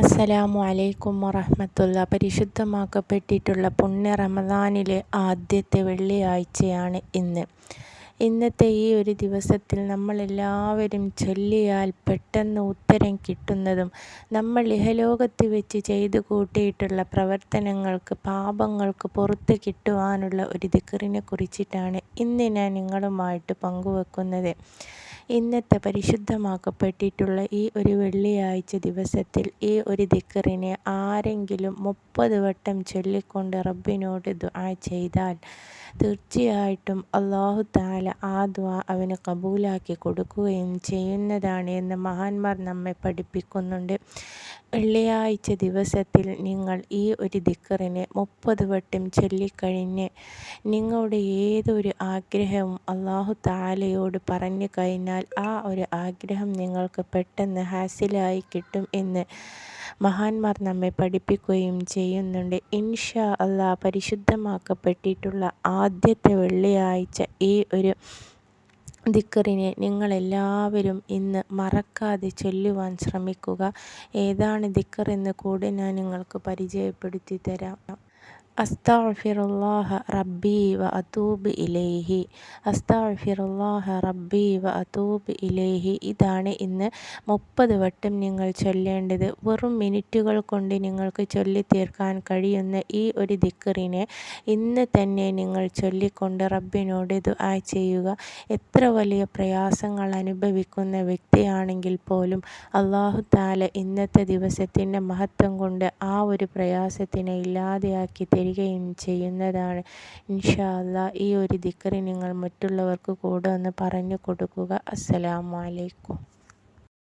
അസ്സലാമു അലൈക്കും വറഹമത്തുള്ള പരിശുദ്ധമാക്കപ്പെട്ടിട്ടുള്ള പുണ്യ റമദാനിലെ ആദ്യത്തെ വെള്ളിയാഴ്ചയാണ് ഇന്ന്. ഇന്നത്തെ ഈ ഒരു ദിവസത്തിൽ നമ്മളെല്ലാവരും ചൊല്ലിയാൽ പെട്ടെന്ന് ഉത്തരം കിട്ടുന്നതും നമ്മൾ ഇഹലോകത്ത് വെച്ച് ചെയ്തു കൂട്ടിയിട്ടുള്ള പ്രവർത്തനങ്ങൾക്ക് പാപങ്ങൾക്ക് പുറത്ത് കിട്ടുവാനുള്ള ഒരു ദിക്കറിനെ കുറിച്ചിട്ടാണ് ഇന്ന് ഞാൻ നിങ്ങളുമായിട്ട് പങ്കുവെക്കുന്നത്. ഇന്നത്തെ പരിശുദ്ധമാക്കപ്പെട്ടിട്ടുള്ള ഈ ഒരു വെള്ളിയാഴ്ച ദിവസത്തിൽ ഈ ഒരു ദിക്കറിനെ ആരെങ്കിലും മുപ്പത് വട്ടം ചൊല്ലിക്കൊണ്ട് റബ്ബിനോട് ദുആ ചെയ്താൽ തീർച്ചയായിട്ടും അള്ളാഹു താല ആ ദ്വാ അവന് കബൂലാക്കി കൊടുക്കുകയും ചെയ്യുന്നതാണ് എന്ന് മഹാന്മാർ നമ്മെ പഠിപ്പിക്കുന്നുണ്ട്. വെള്ളിയാഴ്ച ദിവസത്തിൽ നിങ്ങൾ ഈ ഒരു ദിക്കറിനെ മുപ്പത് വട്ടം ചൊല്ലിക്കഴിഞ്ഞ് നിങ്ങളുടെ ഏതൊരു ആഗ്രഹവും അള്ളാഹു താലയോട് പറഞ്ഞു കഴിഞ്ഞാൽ ആ ഒരു ആഗ്രഹം നിങ്ങൾക്ക് പെട്ടെന്ന് ഹാസിലായി കിട്ടും എന്ന് മഹാന്മാർ നമ്മെ പഠിപ്പിക്കുകയും ചെയ്യുന്നുണ്ട്. ഇൻഷാ അള്ളാ പരിശുദ്ധമാക്കപ്പെട്ടിട്ടുള്ള ആദ്യത്തെ വെള്ളിയാഴ്ച ഈ ഒരു ദിക്കറിനെ നിങ്ങളെല്ലാവരും ഇന്ന് മറക്കാതെ ചൊല്ലുവാൻ ശ്രമിക്കുക. ഏതാണ് ദിക്കർ എന്ന് കൂടെ ഞാൻ നിങ്ങൾക്ക് പരിചയപ്പെടുത്തി തരാം. അസ്തഗ്ഫിറുല്ലാഹ റബ്ബി വ അതൂബ് ഇലേഹി. അസ്തഗ്ഫിറുല്ലാഹ റബ്ബി വ അതൂബ് ഇലേഹി. ഇതാണ് ഇന്ന് മുപ്പത് വട്ടം നിങ്ങൾ ചൊല്ലേണ്ടത്. വെറും മിനിറ്റുകൾ കൊണ്ട് നിങ്ങൾക്ക് ചൊല്ലി തീർക്കാൻ കഴിയുന്ന ഈ ഒരു ദിക്കറിനെ ഇന്ന് തന്നെ നിങ്ങൾ ചൊല്ലിക്കൊണ്ട് റബ്ബിനോട് ദുആ ചെയ്യുക. എത്ര വലിയ പ്രയാസങ്ങൾ അനുഭവിക്കുന്ന വ്യക്തിയാണെങ്കിൽ പോലും അള്ളാഹു താല ഇന്നത്തെ ദിവസത്തിന്റെ മഹത്വം കൊണ്ട് ആ ഒരു പ്രയാസത്തിനെ ഇല്ലാതെയാക്കി തരികയും ചെയ്യുന്നതാണ്. ഇൻഷാ അല്ലാ ഈ ഒരു ദിക്കറി നിങ്ങൾ മറ്റുള്ളവർക്ക് കൂടെ ഒന്ന് പറഞ്ഞു കൊടുക്കുക. അസ്സലാമു അലൈക്കും.